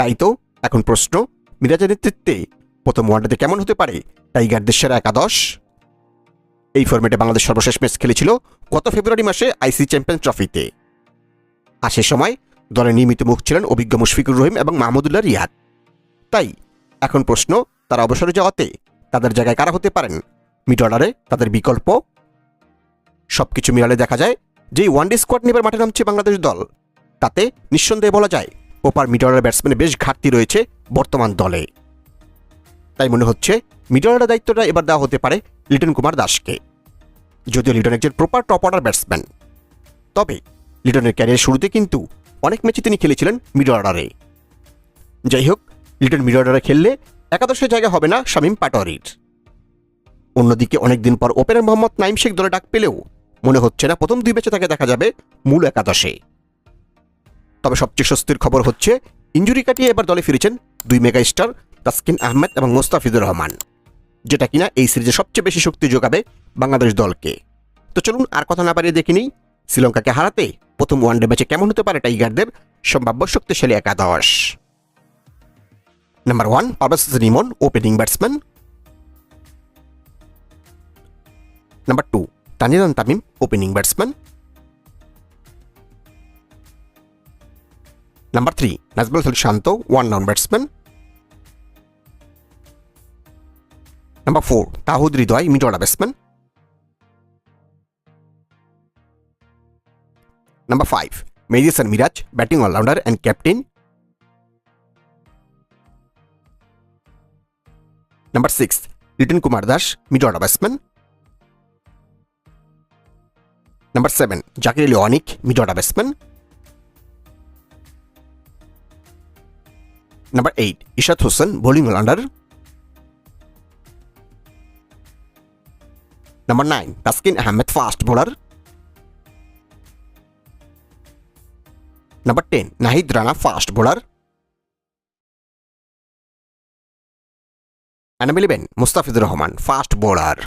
তাই তো, এখন প্রশ্ন, মিরাজের নেতৃত্বে প্রথম ওয়ানডেতে কেমন হতে পারে? টাইগারদের সেরা একাদশ? এই ফর্মেটে বাংলাদেশ সর্বশেষ ম্যাচ খেলেছিল গত ফেব্রুয়ারি মাসে আইসি চ্যাম্পিয়ন ট্রফিতে। আর সে সময় দলে নিয়মিত মুখ ছিলেন অভিজ্ঞ মুশফিকুর রহিম এবং মাহমুদুল্লাহ রিয়াদ। তাই, এখন প্রশ্ন, তারা অবসরে যাওয়াতে তাদের জায়গায় কারা হতে পারেন? মিড অর্ডারে তাদের বিকল্প? সবকিছু মিলালে দেখা যায় যে ওয়ানডে স্কোয়াড নিয়ে এবার মাঠে নামছে বাংলাদেশ দল। তাতে নিঃসন্দেহে বলা যায় ওপার মিড অর্ডার ব্যাটসম্যানে বেশ ঘাটতি রয়েছে বর্তমান দলে। তাই মনে হচ্ছে মিড অর্ডারের দায়িত্বটা এবার দেওয়া হতে পারে লিটন কুমার দাসকে। যদিও লিটন একজন প্রপার টপ অর্ডার ব্যাটসম্যান তবে লিটনের ক্যারিয়ার শুরুতে কিন্তু অনেক ম্যাচে তিনি খেলেছিলেন মিড অর্ডারে যাই হোক, লিটন মিড অর্ডারে খেললে একাদশের জায়গা হবে না শামীম পাটোয়ারির। অন্যদিকে অনেকদিন পর ওপেনার মোহাম্মদ নাইম শেখ দলে ডাক পেলেও মনে হচ্ছে না প্রথম দুই ম্যাচে তাকে দেখা যাবে মূল একাদশে। তবে সবচেয়ে স্বস্তির খবর হচ্ছে, ইঞ্জুরি কাটিয়ে এবার দলে ফিরেছেন দুই মেগা স্টার তাসকিন আহমেদ এবং মোস্তাফিজুর রহমান, যেটা কিনা এই সিরিজে সবচেয়ে বেশি শক্তি যোগাবে বাংলাদেশ দলকে। তো চলুন আর কথা না বাড়িয়ে দেখে নিই, শ্রীলঙ্কাকে হারাতে প্রথম ওয়ানডে ম্যাচে কেমন হতে পারে টাইগারদের সম্ভাব্য শক্তিশালী একাদশ। Number one, Parvez Rimon opening batsman. Number two তানিরান Tamim, opening batsman. Number three Nazbul হল Shanto one down batsman number four Towhid Hridoy mid order batsman number five medicine Miraz batting allrounder and captain number six Liton Kumar Das mid order batsman number seven Jaker Ali Anik mid order batsman number eight Ishad Hossain bowling allrounder number nine Taskin Ahmed fast bowler number ten Nahid Rana fast bowler number eleven Mustafizur Rahman fast bowler